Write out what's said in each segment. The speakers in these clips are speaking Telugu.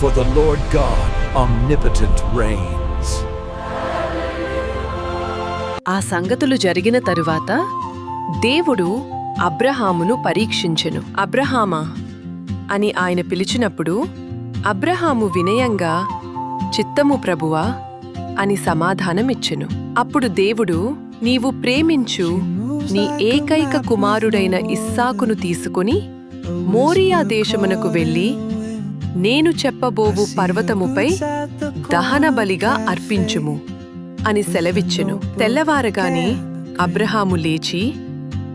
for the Lord God omnipotent reigns. ఆ సంగతులు జరిగిన తరువాత దేవుడు అబ్రహామును పరీక్షించెను. అబ్రహామా? అని ఆయన పిలిచినప్పుడు అబ్రహాము వినయంగా చిత్తము ప్రభువా అని సమాధానమిచ్చెను. అప్పుడు దేవుడు నీవు ప్రేమించు నీ ఏకైక కుమారుడైన ఇస్సాకును తీసుకుని మోరియా దేశమునకు వెళ్ళి నేను చెప్పబోవు పర్వతముపై దహన బలిగా అర్పించుము అని సెలవిచ్చెను. తెల్లవారగానే అబ్రహాము లేచి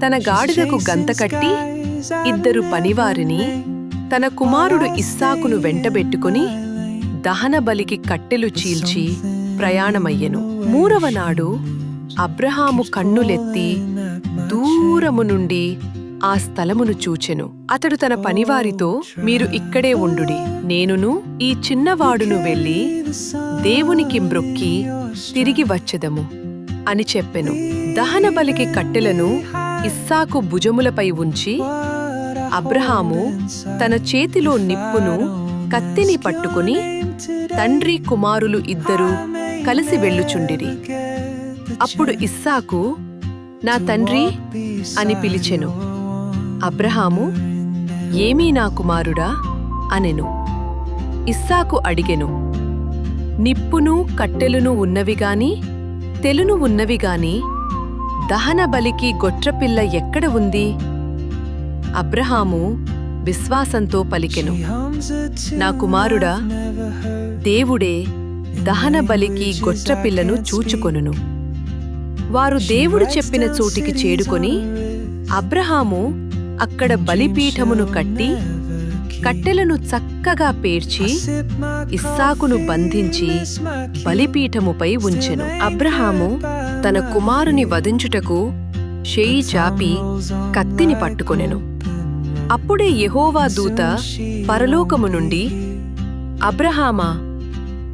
తన గాడిదకు గంత కట్టి ఇద్దరు పనివారిని తన కుమారుడు ఇస్సాకును వెంటబెట్టుకుని దహన బలికి కట్టెలు చీల్చి ప్రయాణమయ్యెను. మూడవ నాడు అబ్రహాము కన్నులెత్తి దూరము నుండి ఆ స్థలమును చూచెను. అతడు తన పనివారితో మీరు ఇక్కడే ఉండుడి. నేనును ఈ చిన్నవాడును వెళ్ళి దేవునికి మ్రొక్కి తిరిగి వచ్చెదము అని చెప్పెను. దహన బలికి కట్టెలను ఇస్సాకు భుజములపై ఉంచి అబ్రహాము తన చేతిలో నిప్పును కత్తిని పట్టుకుని తండ్రి కుమారులు ఇద్దరూ కలిసి వెళ్ళుచుండిరి. అప్పుడు ఇస్సాకు నా తండ్రి అని పిలిచెను. అబ్రహాము ఏమీ నా కుమారుడా? అనెను. ఇస్సాకు అడిగెను నిప్పును కట్టెలును ఉన్నవిగాని తెలును ఉన్నవిగాని దహన బలికి గొట్రపిల్ల ఎక్కడ ఉంది? అబ్రహాము విశ్వాసంతో పలికెను నా కుమారుడా దేవుడే దహన బలికి గొట్రపిల్లను చూచుకొనును. వారు దేవుడు చెప్పిన చోటికి చేడుకొని అబ్రహాము అక్కడ బలిపీఠమును కట్టి కట్టెలను చక్కగా పేర్చి ఇస్సాకును బంధించి బలిపీఠముపై ఉంచెను. అబ్రహాము తన కుమారుని వధించుటకు షేయి చాపి కత్తిని పట్టుకొనెను. అప్పుడే యెహోవా దూత పరలోకము నుండి అబ్రహామా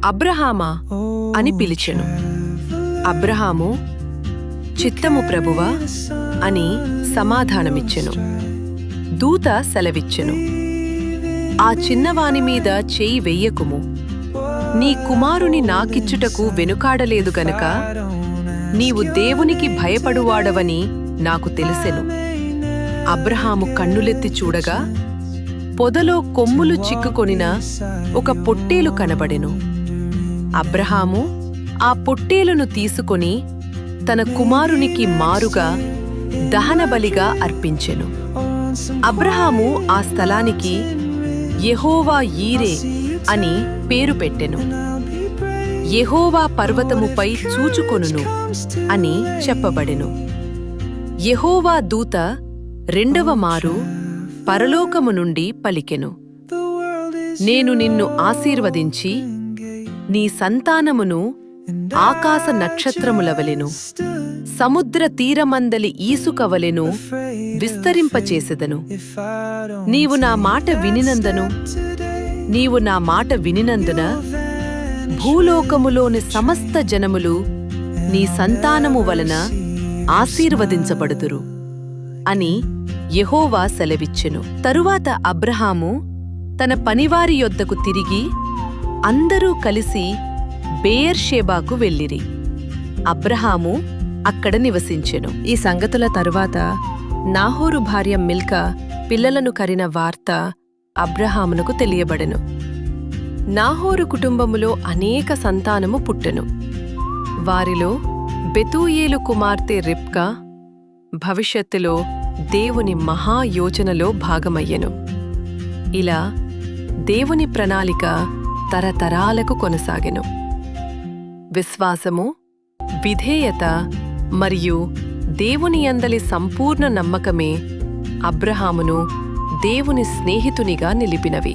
అబ్రహామా అని పిలిచెను. అబ్రహాము చిత్తము ప్రభువా అని సమాధానమిచ్చెను. దూత సెలవిచ్చెను. ఆ చిన్నవాని మీద చేయి వెయ్యకుము. నీ కుమారుని నాకిచ్చుటకు వెనుకాడలేదు గనుక నీవు దేవునికి భయపడువాడవని నాకు తెలిసెను. అబ్రహాము కన్నులెత్తి చూడగా పొదలో కొమ్ములు చిక్కుకొనిన ఒక పొట్టేలు కనబడెను. అబ్రహాము ఆ పొట్టేలును తీసుకొని తన కుమారునికి మారుగా దహనబలిగా అర్పించెను. అబ్రహాము ఆ స్థలానికి యహోవా ఈరే అని పేరు పెట్టెను. యహోవా పర్వతముపై చూచుకొనును అని చెప్పబడెను. యహోవా దూత రెండవ మారు పరలోకము నుండి పలికెను. నేను నిన్ను ఆశీర్వదించి నీ సంతానమును ఆకాశ నక్షత్రముల వలెను సముద్ర తీరమందలి ఈసుకవలెను విస్తరింపచేసెదను. నీవు నా మాట వినినందను నీవు నా మాట వినినందున భూలోకములోని సమస్త జనములు నీ సంతానము వలన ఆశీర్వదించబడుదురు అని యెహోవా సెలవిచ్చెను. తరువాత అబ్రహాము తన పనివారి యొద్దకు తిరిగి అందరూ కలిసి బేయర్షేబాకు వెళ్ళిరి. అబ్రహాము అక్కడ నివసించెను. ఈ సంగతుల తరువాత నాహోరు భార్య మిల్కా పిల్లలను కరిన వార్త అబ్రహామునకు తెలియబడెను. నాహోరు కుటుంబములో అనేక సంతానము పుట్టెను. వారిలో బెతూయేలు కుమార్తె రిప్కా భవిష్యత్తులో దేవుని మహాయోచనలో భాగమయ్యెను. ఇలా దేవుని ప్రణాళిక తరతరాలకు కొనసాగెను. విశ్వాసము విధేయత మరియు దేవుని అందలి సంపూర్ణ నమ్మకమే అబ్రహామును దేవుని స్నేహితునిగా నిలిపినవి.